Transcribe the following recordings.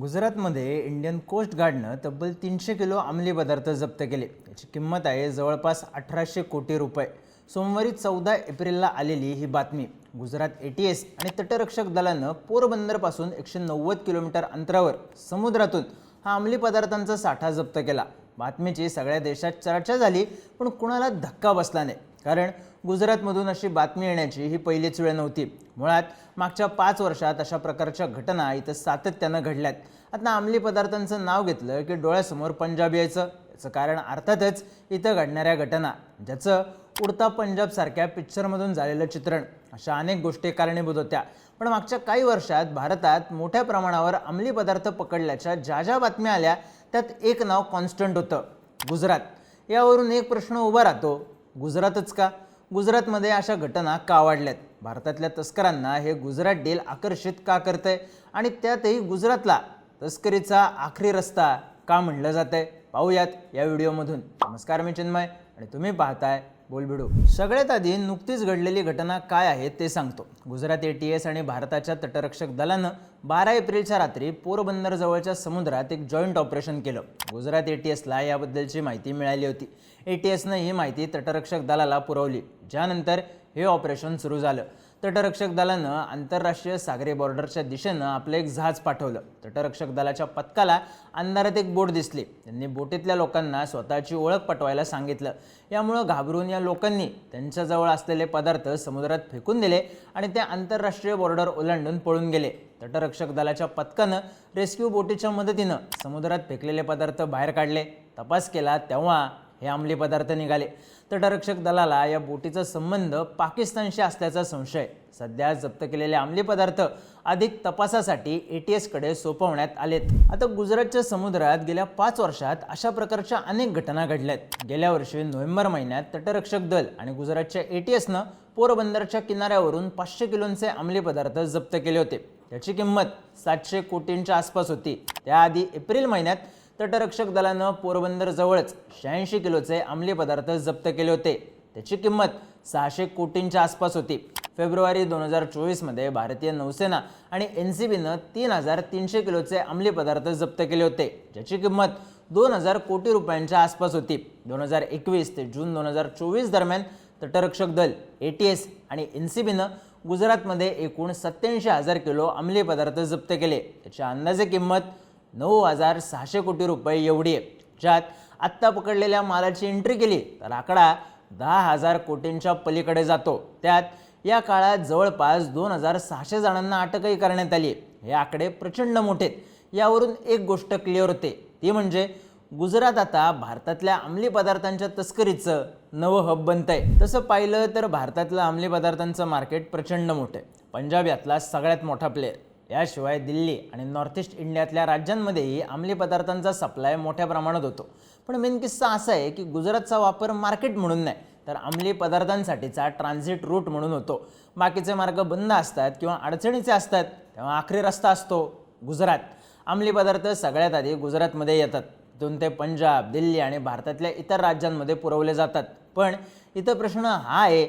गुजरातमध्ये Indian coast गार्डनं तब्बल तीनशे किलो अंमली पदार्थ जप्त केले. याची किंमत आहे जवळपास अठराशे कोटी रुपये. सोमवारी चौदा एप्रिलला आलेली ही बातमी. गुजरात ए टी एस आणि तटरक्षक दलानं पोरबंदरपासून एकशे नव्वद किलोमीटर अंतरावर समुद्रातून हा अंमली पदार्थांचा साठा जप्त केला. बातमीची सगळ्या देशात चर्चा झाली पण कुणाला धक्का बसला नाही. कारण गुजरातमधून अशी बातमी येण्याची ही पहिलीच वेळ नव्हती. मुळात मागच्या पाच वर्षात अशा प्रकारच्या घटना इथं सातत्यानं घडल्यात. आता अंमली पदार्थांचं नाव घेतलं की डोळ्यासमोर पंजाब यायचं याचं कारण अर्थातच इथं घडणाऱ्या घटना ज्याचं उडता पंजाबसारख्या पिक्चरमधून झालेलं चित्रण. अशा अनेक गोष्टी कारणीभूत होत्या. पण मागच्या काही वर्षात भारतात मोठ्या प्रमाणावर अंमली पदार्थ पकडल्याच्या ज्या ज्या बातम्या आल्या त्यात एक नाव कॉन्स्टंट होतं गुजरात. यावरून एक प्रश्न उभा राहतो गुजरातच का? गुजरातमध्ये अशा घटना कावाडल्यात भारतातल्या तस्करांना हे गुजरात डील आकर्षित का करतंय? आणि त्यातही गुजरातला तस्करीचा आखरी रस्ता का म्हणलं जात आहे पाहूयात या व्हिडिओमधून. नमस्कार मी चिन्मय. आणि तुम्ही पाहताय बोलबिडू सगळ्यात आधी नुकतीच घडलेली घटना काय आहे ते सांगतो. गुजरात ए टी एस आणि भारताच्या तटरक्षक दलानं बारा एप्रिलच्या रात्री पोरबंदर जवळच्या समुद्रात एक जॉईंट ऑपरेशन केलं. गुजरात ए टी एसला याबद्दलची माहिती मिळाली होती. ए टी एसनं ही माहिती तटरक्षक दलाला पुरवली. ज्यानंतर हे ऑपरेशन सुरू झालं. तटरक्षक दलानं आंतरराष्ट्रीय सागरी बॉर्डरच्या दिशेनं आपलं एक जहाज पाठवलं. तटरक्षक दलाच्या पथकाला अंधारात एक बोट दिसली. त्यांनी बोटीतल्या लोकांना स्वतःची ओळख पटवायला सांगितलं. यामुळं घाबरून या लोकांनी त्यांच्याजवळ असलेले पदार्थ समुद्रात फेकून दिले आणि ते आंतरराष्ट्रीय बॉर्डर ओलांडून पळून गेले. तटरक्षक दलाच्या पथकानं रेस्क्यू बोटीच्या मदतीनं समुद्रात फेकलेले पदार्थ बाहेर काढले. तपास केला तेव्हा हे अंमली पदार्थ निघाले. तटरक्षक दलाला या बोटीचा संबंध पाकिस्तानशी असल्याचा संशय. सध्या जप्त केलेले अंमली पदार्थ अधिक तपासासाठी ए टी एसकडे सोपवण्यात आलेत. आता गुजरातच्या समुद्रात गेल्या पाच वर्षात अशा प्रकारच्या अनेक घटना घडल्यात. गेल्या वर्षी नोव्हेंबर महिन्यात तटरक्षक दल आणि गुजरातच्या ए टी एसनं पोरबंदरच्या किनाऱ्यावरून पाचशे किलोंचे अंमली पदार्थ जप्त केले होते. त्याची किंमत सातशे कोटींच्या आसपास होती. त्याआधी एप्रिल महिन्यात तटरक्षक दलानं पोरबंदर जवळच शहाऐंशी किलोचे अंमली पदार्थ जप्त केले होते. त्याची किंमत सहाशे कोटींच्या आसपास होती. फेब्रुवारी दोन हजार चोवीसमध्ये भारतीय नौसेना आणि एन सी बीनं तीन हजार तीनशे किलोचे अंमली पदार्थ जप्त केले होते. ज्याची किंमत दोन हजार कोटी रुपयांच्या आसपास होती. दोन हजार एकवीस ते जून दोन हजार चोवीस दरम्यान तटरक्षक दल ए टी एस आणि एन सी बीनं गुजरातमध्ये एकूण सत्याऐंशी हजार किलो अंमली पदार्थ जप्त केले. त्याची अंदाजे किंमत नऊ हजार सहाशे कोटी रुपये एवढी आहे. ज्यात आत्ता पकडलेल्या मालाची एंट्री केली तर आकडा दहा हजार कोटींच्या पलीकडे जातो. त्यात या काळात जवळपास दोन हजार सहाशे जणांना अटकही करण्यात आली हे आकडे प्रचंड मोठे आहेत. यावरून एक गोष्ट क्लिअर होते. ती म्हणजे गुजरात आता भारतातल्या अंमली पदार्थांच्या तस्करीचं नवं हब बनत आहे तसं पाहिलं तर भारतातलं अंमली पदार्थांचं मार्केट प्रचंड मोठं आहे. पंजाब यातला सगळ्यात मोठा प्लेअर याशिवाय दिल्ली आणि नॉर्थ ईस्ट इंडियातल्या राज्यांमध्येही अंमली पदार्थांचा सप्लाय मोठ्या प्रमाणात होतो. पण मेन किस्सा असा आहे की गुजरातचा वापर मार्केट म्हणून नाही तर अंमली पदार्थांसाठीचा ट्रान्झिट रूट म्हणून होतो. बाकीचे मार्ग बंद असतात किंवा अडचणीचे असतात तेव्हा आखरी रस्ता असतो गुजरात. अंमली पदार्थ सगळ्यात आधी गुजरातमध्ये येतात. तिथून ते पंजाब दिल्ली आणि भारतातल्या इतर राज्यांमध्ये पुरवले जातात. पण इथं प्रश्न हा आहे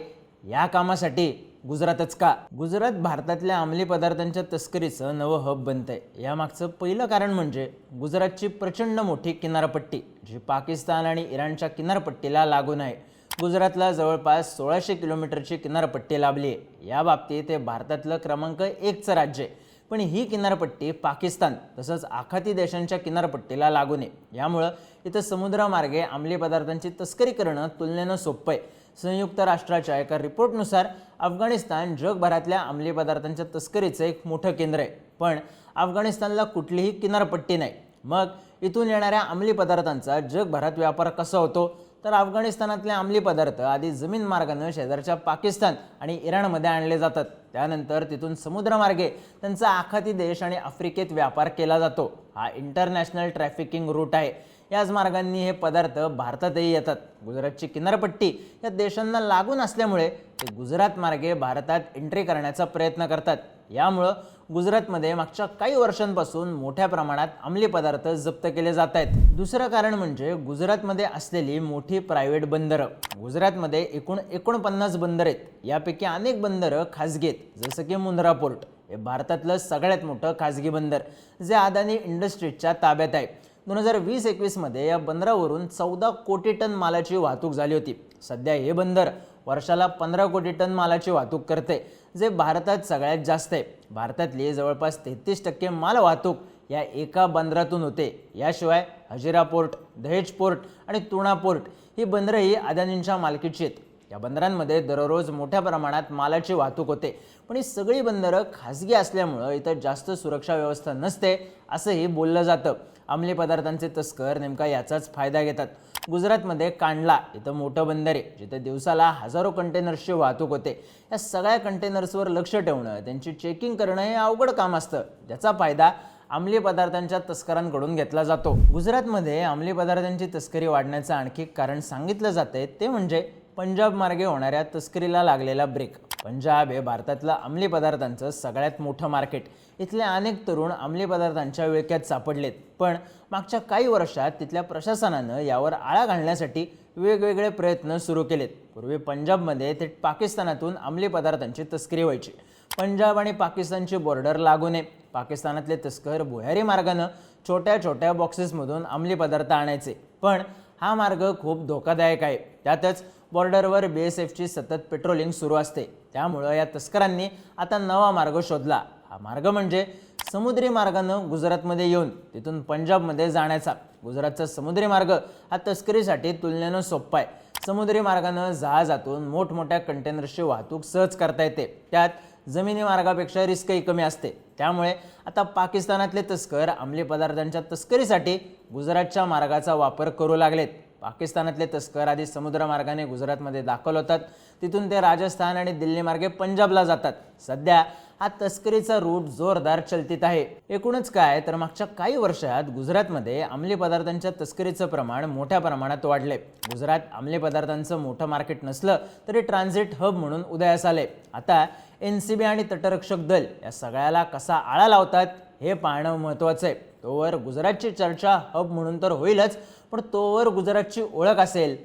या कामासाठी गुजरातच का? गुजरात भारतातल्या अंमली पदार्थांच्या तस्करीचं नवं हब बनतंय. यामागचं पहिलं कारण म्हणजे गुजरातची प्रचंड मोठी किनारपट्टी जी पाकिस्तान आणि इराणच्या किनारपट्टीला लागून आहे. गुजरातला जवळपास सोळाशे किलोमीटरची किनारपट्टी लाभली आहे. याबाबतीत हे भारतातलं क्रमांक एकचं राज्य आहे. पण ही किनारपट्टी पाकिस्तान तसंच आखाती देशांच्या किनारपट्टीला लागून आहे. यामुळं इथं समुद्रामार्गे अंमली पदार्थांची तस्करी करणं तुलनेनं सोपं आहे. संयुक्त राष्ट्राच्या एका रिपोर्टनुसार अफगाणिस्तान जगभरातल्या अंमली पदार्थांच्या तस्करीचं एक मोठं केंद्र आहे. पण अफगाणिस्तानला कुठलीही किनारपट्टी नाही. मग इथून येणाऱ्या अंमली पदार्थांचा जगभरात व्यापार कसा होतो? तर अफगाणिस्तानातले अंमली पदार्थ आधी जमीन मार्गानं शेजारच्या पाकिस्तान आणि इराणमध्ये आणले जातात. त्यानंतर तिथून समुद्रमार्गे त्यांचा आखाती देश आणि आफ्रिकेत व्यापार केला जातो. हा इंटरनॅशनल ट्रॅफिकिंग रूट आहे. याच मार्गांनी हे पदार्थ भारतातही येतात. गुजरातची किनारपट्टी या देशांना लागून असल्यामुळे ते गुजरात मार्गे भारतात एंट्री करण्याचा प्रयत्न करतात. यामुळं गुजरातमध्ये मागच्या काही वर्षांपासून मोठ्या प्रमाणात अंमली पदार्थ जप्त केले जात आहेत. दुसरं कारण म्हणजे गुजरातमध्ये असलेली मोठी प्रायव्हेट बंदरं. गुजरातमध्ये एकूण एकोणपन्नास बंदर आहेत. यापैकी अनेक बंदरं खाजगी आहेत. जसं की मुंद्रा पोर्ट हे भारतातलं सगळ्यात मोठं खाजगी बंदर जे अदानी इंडस्ट्रीजच्या ताब्यात आहे. दोन हजार वीस एकवीसमध्ये या बंदरावरून चौदा कोटी टन मालाची वाहतूक झाली होती. सध्या हे बंदर वर्षाला पंधरा कोटी टन मालाची वाहतूक करते जे भारतात सगळ्यात जास्त आहे. भारतातली जवळपास तेहतीस टक्के माल वाहतूक या एका बंदरातून होते. याशिवाय हजिरा पोर्ट दहेज पोर्ट आणि तुणा पोर्ट ही बंदरंही अदानींच्या मालकीची आहेत. या बंदरांमध्ये दररोज मोठ्या प्रमाणात मालाची वाहतूक होते. पण ही सगळी बंदरं खाजगी असल्यामुळं इथं जास्त सुरक्षा व्यवस्था नसते असंही बोललं जातं. अंमली पदार्थांचे तस्कर नेमका याचाच फायदा घेतात. गुजरातमध्ये कांडला इथं मोठं बंदर आहे जिथं दिवसाला हजारो कंटेनर्सची वाहतूक होते. या सगळ्या कंटेनर्सवर लक्ष ठेवणं त्यांची चेकिंग करणं हे अवघड काम असतं. ज्याचा फायदा अंमली पदार्थांच्या तस्करांकडून घेतला जातो. गुजरातमध्ये अंमली पदार्थांची तस्करी वाढण्याचं आणखी कारण सांगितलं जाते ते म्हणजे पंजाब मार्गे होणाऱ्या तस्करीला लागलेला ब्रेक पंजाब हे भारतातलं अंमली पदार्थांचं सगळ्यात मोठं मार्केट. इथले अनेक तरुण अंमली पदार्थांच्या विळक्यात सापडलेत. पण मागच्या काही वर्षात तिथल्या प्रशासनानं यावर आळा घालण्यासाठी वेगवेगळे प्रयत्न सुरू केलेत. पूर्वी पंजाबमध्ये थेट पाकिस्तानातून अंमली पदार्थांची तस्करी व्हायची. पंजाब आणि पाकिस्तानची बॉर्डर लागू नये. पाकिस्तानातले तस्कर भुयारी मार्गानं छोट्या छोट्या बॉक्सेसमधून अंमली पदार्थ आणायचे. पण हा मार्ग खूप धोकादायक आहे. त्यातच बॉर्डरवर बी एस एफची सतत पेट्रोलिंग सुरू असते. त्यामुळं या तस्करांनी आता नवा मार्ग शोधला. हा मार्ग म्हणजे समुद्री मार्गानं गुजरातमध्ये येऊन तिथून पंजाबमध्ये जाण्याचा. गुजरातचा समुद्री मार्ग हा तस्करीसाठी तुलनेनं सोपा आहे. समुद्री मार्गानं जहाजातून मोठमोठ्या कंटेनर्सची वाहतूक सहज करता येते. त्यात जमिनी मार्गापेक्षा रिस्कही कमी असते. त्यामुळे आता पाकिस्तानातले तस्कर अंमली पदार्थांच्या तस्करीसाठी गुजरातच्या मार्गाचा वापर करू लागलेत. पाकिस्तानातले तस्कर आधी समुद्रमार्गाने गुजरातमध्ये दाखल होतात. तिथून ते राजस्थान आणि दिल्लीमार्गे पंजाबला जातात. सध्या हा तस्करीचा रूट जोरदार चलतीत आहे. एकूणच काय तर मागच्या काही वर्षात गुजरातमध्ये अंमली पदार्थांच्या तस्करीचं प्रमाण मोठ्या प्रमाणात वाढले. गुजरात अंमली पदार्थांचं मोठं मार्केट नसलं तरी ट्रान्झिट हब म्हणून उदयास आले. आता एन सी बी आणि तटरक्षक दल या सगळ्याला कसा आळा लावतात हे पाहणं महत्त्वाचं आहे. तोवर गुजरातची चर्चा हब म्हणून तर होईलच पण तोवर गुजरातची ओळख असेल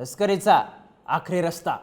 तस्करीचा आखरी रस्ता.